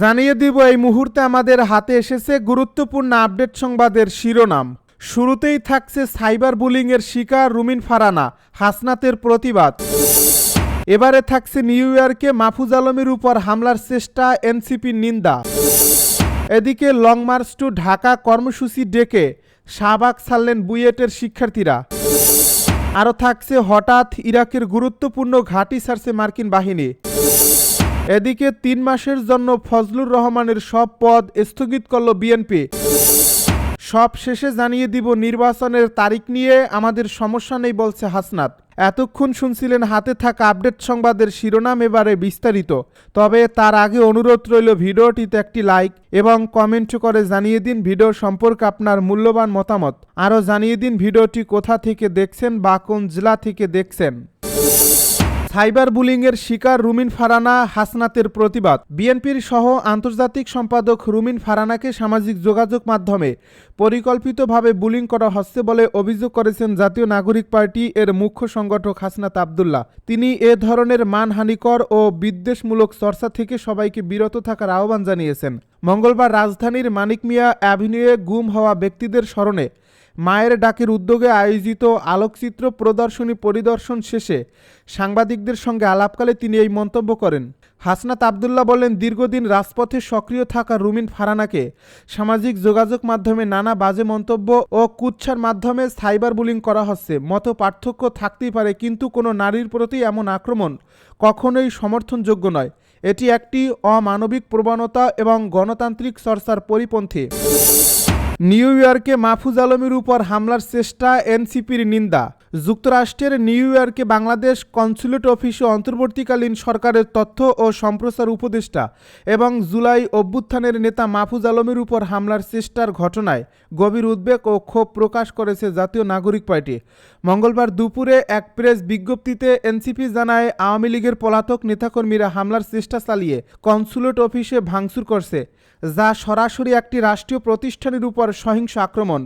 জানিয়ে দিব, এই মুহূর্তে আমাদের হাতে এসেছে গুরুত্বপূর্ণ আপডেট সংবাদের শিরোনাম। শুরুতেই থাকছে সাইবার বুলিংয়ের শিকার রুমিন ফারানা, হাসনাতের প্রতিবাদ। এবারে থাকছে নিউ ইয়র্কে মাহফুজ আলমের উপর হামলার চেষ্টা, এনসিপির নিন্দা। এদিকে লং মার্চ টু ঢাকা কর্মসূচি ডেকে শাহবাগ ছাড়লেন বুয়েটের শিক্ষার্থীরা। আরও থাকছে হঠাৎ ইরাকের গুরুত্বপূর্ণ ঘাঁটি ছাড়ছে মার্কিন বাহিনী। এদিকে তিন মাসের জন্য ফজলুর রহমানের সব পদ স্থগিত করল বিএনপি। সব শেষে জানিয়ে দিব নির্বাচনের তারিখ নিয়ে আমাদের সমস্যা নেই বলছে হাসনাত। এতক্ষণ শুনছিলেন হাতে থাকা আপডেট সংবাদের শিরোনাম এবারে বিস্তারিত। তবে তার আগে অনুরোধ রইল ভিডিওটিতে একটি লাইক এবং কমেন্ট করে জানিয়ে দিন ভিডিও সম্পর্কে আপনার মূল্যবান মতামত। আরও জানিয়ে দিন ভিডিওটি কোথা থেকে দেখছেন বা কোন জেলা থেকে দেখছেন। সাইবার বুলিংয়ের শিকার রুমিন ফারানা হাসনাতের প্রতিবাদ। বিএনপির সহ আন্তর্জাতিক সম্পাদক রুমিন ফারানাকে সামাজিক যোগাযোগ মাধ্যমে পরিকল্পিতভাবে বুলিং করা হচ্ছে বলে অভিযোগ করেছেন জাতীয় নাগরিক পার্টি এর মুখ্য সংগঠক হাসনাত আবদুল্লাহ। তিনি এ ধরনের মানহানিকর ও বিদ্বেষমূলক চর্চা থেকে সবাইকে বিরত থাকার আহ্বান জানিয়েছেন। মঙ্গলবার রাজধানীর মানিক মিয়া অ্যাভিনিউয়ে গুম হওয়া ব্যক্তিদের স্মরণে মায়ের ডাকের উদ্যোগে আয়োজিত আলোকচিত্র প্রদর্শনী পরিদর্শন শেষে সাংবাদিকদের সঙ্গে আলাপকালে তিনি এই মন্তব্য করেন। হাসনাত আবদুল্লাহ বলেন, দীর্ঘদিন রাজপথে সক্রিয় থাকা রুমিন ফারানাকে সামাজিক যোগাযোগ মাধ্যমে নানা বাজে মন্তব্য ও কুচ্ছার মাধ্যমে সাইবার বুলিং করা হচ্ছে। মতো পার্থক্য থাকতেই পারে, কিন্তু কোনো নারীর প্রতি এমন আক্রমণ কখনোই সমর্থনযোগ্য নয়। এটি একটি অমানবিক প্রবণতা এবং গণতান্ত্রিক চর্চার পরিপন্থী। নিউ ইয়র্কে মাহফুজ আলমের উপর হামলার চেষ্টা এনসিপির নিন্দা। যুক্তরাষ্ট্রের নিউ ইয়র্কে বাংলাদেশ কনসুলেট অফিসে অন্তর্বর্তীকালীন সরকারের তথ্য ও সম্প্রচার উপদেষ্টা এবং জুলাই অভ্যুত্থানের নেতা মাহফুজ আলমের উপর হামলার চেষ্টার ঘটনায় গভীর উদ্বেগ ও ক্ষোভ প্রকাশ করেছে জাতীয় নাগরিক পার্টি। মঙ্গলবার দুপুরে এক প্রেস বিজ্ঞপ্তিতে এনসিপি জানায়, আওয়ামী লীগের পলাতক নেতাকর্মীরা হামলার চেষ্টা চালিয়ে কনসুলেট অফিসে ভাঙচুর করছে, যা সরাসরি একটি রাষ্ট্রীয় প্রতিষ্ঠানের উপর সহিংস আক্রমণ।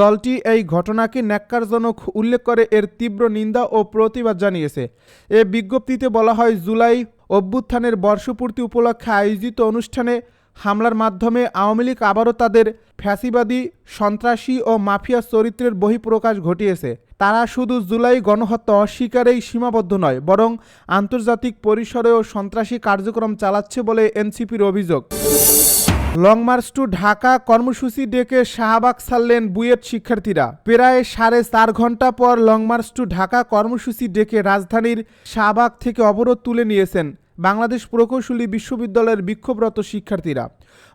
দলটি এই ঘটনাকে ন্যাক্কারজনক উল্লেখ করে এর তীব্র নিন্দা ও প্রতিবাদ জানিয়েছে। এ বিজ্ঞপ্তিতে বলা হয়, জুলাই অভ্যুত্থানের বর্ষপূর্তি উপলক্ষে আয়োজিত অনুষ্ঠানে হামলার মাধ্যমে আওয়ামী লীগ আবারও তাদের ফ্যাসিবাদী, সন্ত্রাসী ও মাফিয়া চরিত্রের বহিঃপ্রকাশ ঘটিয়েছে। তারা শুধু জুলাই গণহত্যা অস্বীকারেই সীমাবদ্ধ নয়, বরং আন্তর্জাতিক পরিসরেও সন্ত্রাসী কার্যক্রম চালাচ্ছে বলে এনসিপির অভিযোগ। লং মার্চ টু ঢাকা কর্মসূচি ডেকে শাহবাগ ছাড়লেন বুয়েট শিক্ষার্থীরা। প্রায় সাড়ে চার ঘণ্টা পর লং মার্চ টু ঢাকা কর্মসূচি ডেকে রাজধানীর শাহবাগ থেকে অবরোধ তুলে নিয়েছেন বাংলাদেশ প্রকৌশলী বিশ্ববিদ্যালয়ের বিক্ষোভরত শিক্ষার্থীরা।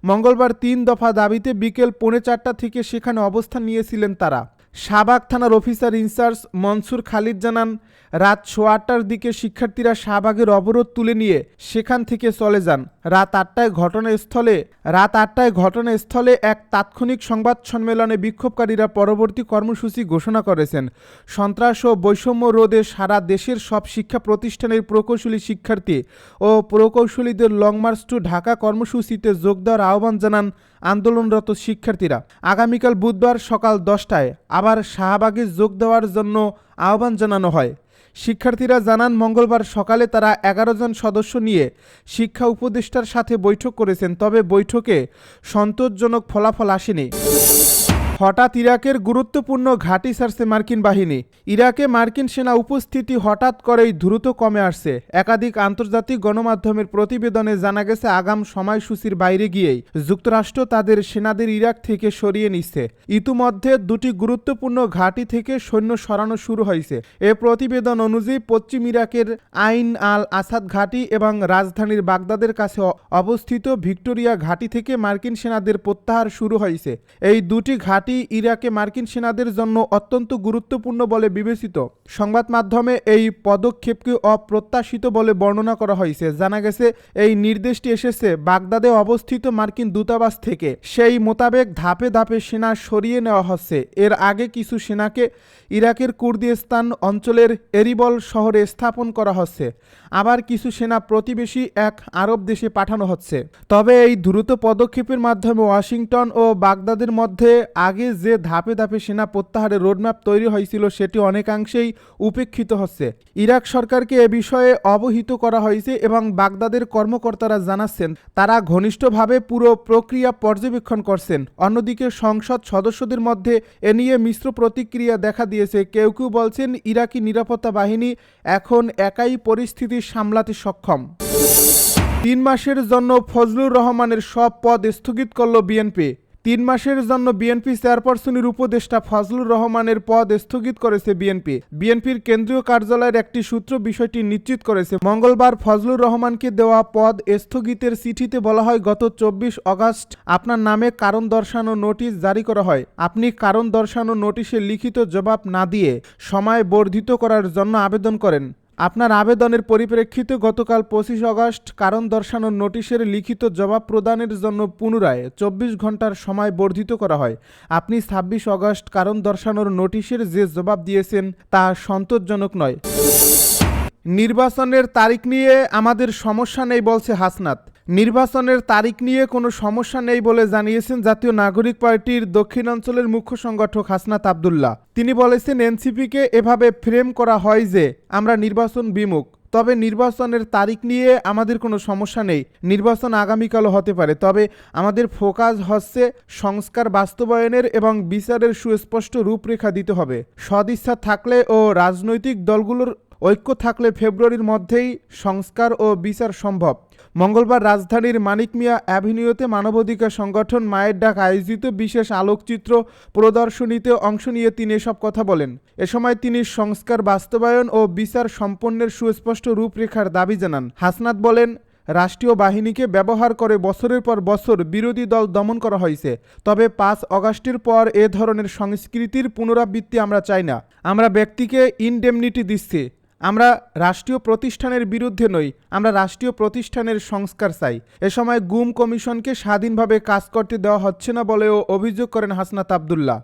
মঙ্গলবার তিন দফা দাবিতে বিকেল পৌনে চারটা থেকে সেখানে অবস্থান নিয়েছিলেন তারা। শাহবাগ থানার অফিসার ইনচার্জ মনসুর খালিদ জানান, রাত সোয়া আটটার দিকে শিক্ষার্থীরা শাহবাগের অবরোধ তুলে নিয়ে সেখান থেকে চলে যান। রাত আটটায় ঘটনাস্থলে, রাত আটটায় ঘটনাস্থলে এক তাৎক্ষণিক সংবাদ সম্মেলনে বিক্ষোভকারীরা পরবর্তী কর্মসূচি ঘোষণা করেছেন। সন্ত্রাস ও বৈষম্য রোধে সারা দেশের সব শিক্ষা প্রতিষ্ঠানের প্রকৌশলী শিক্ষার্থী ও প্রকৌশলীদের লং মার্চ টু ঢাকা কর্মসূচিতে যোগ দেওয়ার আহ্বান জানান আন্দোলনরত শিক্ষার্থীরা। আগামীকাল বুধবার সকাল দশটায় আবার শাহবাগে যোগ দেওয়ার জন্য আহ্বান জানানো হয়। শিক্ষার্থীরা জানান, মঙ্গলবার সকালে তারা এগারো জন সদস্য নিয়ে শিক্ষা উপদেষ্টার সাথে বৈঠক করেছেন, তবে বৈঠকে সন্তোষজনক ফলাফল আসেনি। হঠাৎ ইরাকের গুরুত্বপূর্ণ ঘাঁটি ছাড়ছে মার্কিন বাহিনী। ইরাকে মার্কিন সেনা উপস্থিতি হঠাৎ করেই দ্রুত কমে আসছে। একাধিক আন্তর্জাতিক গণমাধ্যমের প্রতিবেদনে জানা গেছে, আগাম সময়সূচির বাইরে গিয়েই যুক্তরাষ্ট্র তাদের সেনাদের ইরাক থেকে সরিয়ে নিচ্ছে। ইতিমধ্যে দুটি গুরুত্বপূর্ণ ঘাঁটি থেকে সৈন্য সরানো শুরু হয়েছে। এ প্রতিবেদন অনুযায়ী পশ্চিম ইরাকের আইন আল আসাদ ঘাঁটি এবং রাজধানীর বাগদাদের কাছে অবস্থিত ভিক্টোরিয়া ঘাঁটি থেকে মার্কিন সেনাদের প্রত্যাহার শুরু হয়েছে। এই দুটি ঘাঁটি ইরাকে মার্কিন সেনাদের জন্য অত্যন্ত গুরুত্বপূর্ণ বলে বিবেচিত। সংবাদ মাধ্যমে এই পদক্ষেপকে অপ্রত্যাশিত বলে বর্ণনা করা হয়েছে। জানা গেছে, এই নির্দেশটি এসেছে বাগদাদে অবস্থিত মার্কিন দূতাবাস থেকে। সেই মোতাবেক ধাপে ধাপে সেনা সরিয়ে নেওয়া হচ্ছে। এর আগে কিছু সেনাকে ইরাকের কুর্দিস্তান অঞ্চলের এরিবল শহরে স্থাপন করা হচ্ছে। আবার কিছু সেনা প্রতিবেশী এক আরব দেশে পাঠানো হচ্ছে। তবে এই দ্রুত পদক্ষেপের মাধ্যমে ওয়াশিংটন ও বাগদাদের মধ্যে আগে আগে যে ধাপে ধাপে সেনা প্রত্যাহারের রোডম্যাপ তৈরি হয়েছিল, সেটি অনেকাংশেই উপেক্ষিত হচ্ছে। ইরাক সরকারকে এ বিষয়ে অবহিত করা হয়েছে এবং বাগদাদের কর্মকর্তারা জানাচ্ছেন, তারা ঘনিষ্ঠভাবে পুরো প্রক্রিয়া পর্যবেক্ষণ করছেন। অন্যদিকে সংসদ সদস্যদের মধ্যে এ নিয়ে মিশ্র প্রতিক্রিয়া দেখা দিয়েছে। কেউ কেউ বলছেন, ইরাকি নিরাপত্তা বাহিনী এখন একাই পরিস্থিতি সামলাতে সক্ষম। তিন মাসের জন্য ফজলুর রহমানের সব পদ স্থগিত করল বিএনপি। তিন মাসের জন্য বিএনপি চেয়ারপারসনের উপদেষ্টা ফজলুর রহমানের পদ স্থগিত করেছে বিএনপি। বিএনপির কেন্দ্রীয় কার্যালয়ের একটি সূত্র বিষয়টি নিশ্চিত করেছে। মঙ্গলবার ফজলুর রহমানকে দেওয়া পদ স্থগিতের চিঠিতে বলা হয়, গত চব্বিশ অগাস্ট আপনার নামে কারণ দর্শানো নোটিশ জারি করা হয়। আপনি কারণ দর্শানো নোটিশে লিখিত জবাব না দিয়ে সময় বর্ধিত করার জন্য আবেদন করেন। আপনার আবেদনের পরিপ্রেক্ষিতে গতকাল পঁচিশ অগস্ট কারণ দর্শানোর নোটিশের লিখিত জবাব প্রদানের জন্য পুনরায় চব্বিশ ঘণ্টার সময় বর্ধিত করা হয়। আপনি ছাব্বিশ অগস্ট কারণ দর্শানোর নোটিশের যে জবাব দিয়েছেন তা সন্তোষজনক নয়। নির্বাচনের তারিখ নিয়ে আমাদের সমস্যা নেই বলছে হাসনাত। নির্বাচনের তারিখ নিয়ে কোনো সমস্যা নেই বলে জানিয়েছেন জাতীয় নাগরিক পার্টির দক্ষিণাঞ্চলের মুখ্য সংগঠক হাসনাত আবদুল্লাহ। তিনি বলেছেন, এনসিপিকে এভাবে ফ্রেম করা হয় যে আমরা নির্বাচন বিমুখ। তবে নির্বাচনের তারিখ নিয়ে আমাদের কোনো সমস্যা নেই। নির্বাচন আগামীকালও হতে পারে। তবে আমাদের ফোকাস হচ্ছে সংস্কার বাস্তবায়নের এবং বিচারের সুস্পষ্ট রূপরেখা দিতে হবে। সদিচ্ছা থাকলে ও রাজনৈতিক দলগুলোর ঐক্য থাকলে ফেব্রুয়ারির মধ্যেই সংস্কার ও বিচার সম্ভব। মঙ্গলবার রাজধানীর মানিক মিয়া অ্যাভিনিউতে মানবাধিকার সংগঠন মায়ের ডাক আয়োজিত বিশেষ আলোকচিত্র প্রদর্শনীতে অংশ নিয়ে তিনি এসব কথা বলেন। এ সময় তিনি সংস্কার বাস্তবায়ন ও বিচার সম্পন্নের সুস্পষ্ট রূপরেখার দাবি জানান। হাসনাত বলেন, রাষ্ট্রীয় বাহিনীকে ব্যবহার করে বছরের পর বছর বিরোধী দল দমন করা হয়েছে, তবে পাঁচ অগাস্টের পর এ ধরনের সংস্কৃতির পুনরাবৃত্তি আমরা চাই না। আমরা ব্যক্তিকে ইনডেমনিটি দিচ্ছি। আমরা রাষ্ট্রীয় প্রতিষ্ঠানের বিরুদ্ধে নই, আমরা রাষ্ট্রীয় প্রতিষ্ঠানের সংস্কার চাই। এ সময় গুম কমিশনকে স্বাধীনভাবে কাজ করতে দেওয়া হচ্ছে না বলেও অভিযোগ করেন হাসনাত আবদুল্লাহ।